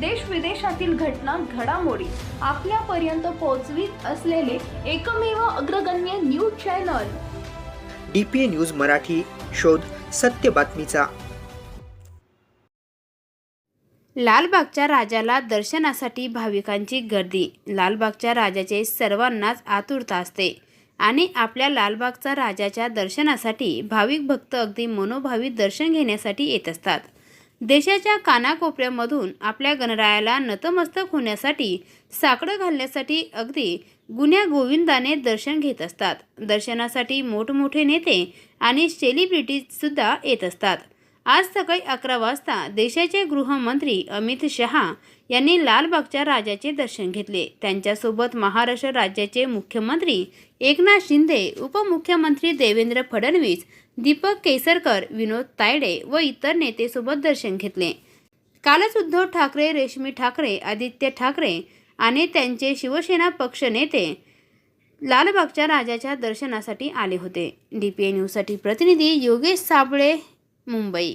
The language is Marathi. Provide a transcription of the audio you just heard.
देश विदेशातील घटना घडामोडी आपल्यापर्यंत पोहोचवीत असलेले एकमेव अग्रगण्य news channel. D P A news Marathi शोध सत्य बातमीचा. लालबागच्या राजाला दर्शनासाठी भाविकांची गर्दी. लालबागच्या राजाचे सर्वांनाच आतुरता असते आणि आपल्या लालबागचा राजाच्या दर्शनासाठी भाविक भक्त अगदी मनोभावी दर्शन घेण्यासाठी येत असतात. देशाच्या कानाकोपऱ्यामधून आपल्या गणरायाला नतमस्तक होण्यासाठी साकडं घालण्यासाठी अगदी गुन्ह्या गोविंदाने दर्शन घेत असतात. दर्शनासाठी मोठमोठे नेते आणि सेलिब्रिटीजसुद्धा येत असतात. आज सकाळी अकरा वाजता देशाचे गृहमंत्री अमित शहा यांनी लालबागच्या राजाचे दर्शन घेतले. त्यांच्यासोबत महाराष्ट्र राज्याचे मुख्यमंत्री एकनाथ शिंदे उपमुख्यमंत्री देवेंद्र फडणवीस दीपक केसरकर विनोद तायडे व इतर नेतेसोबत दर्शन घेतले. कालच उद्धव ठाकरे रेशमी ठाकरे आदित्य ठाकरे आणि त्यांचे शिवसेना पक्ष नेते लालबागच्या राजाच्या दर्शनासाठी आले होते. डी पी ए न्यूजसाठी प्रतिनिधी योगेश साबळे मुंबई.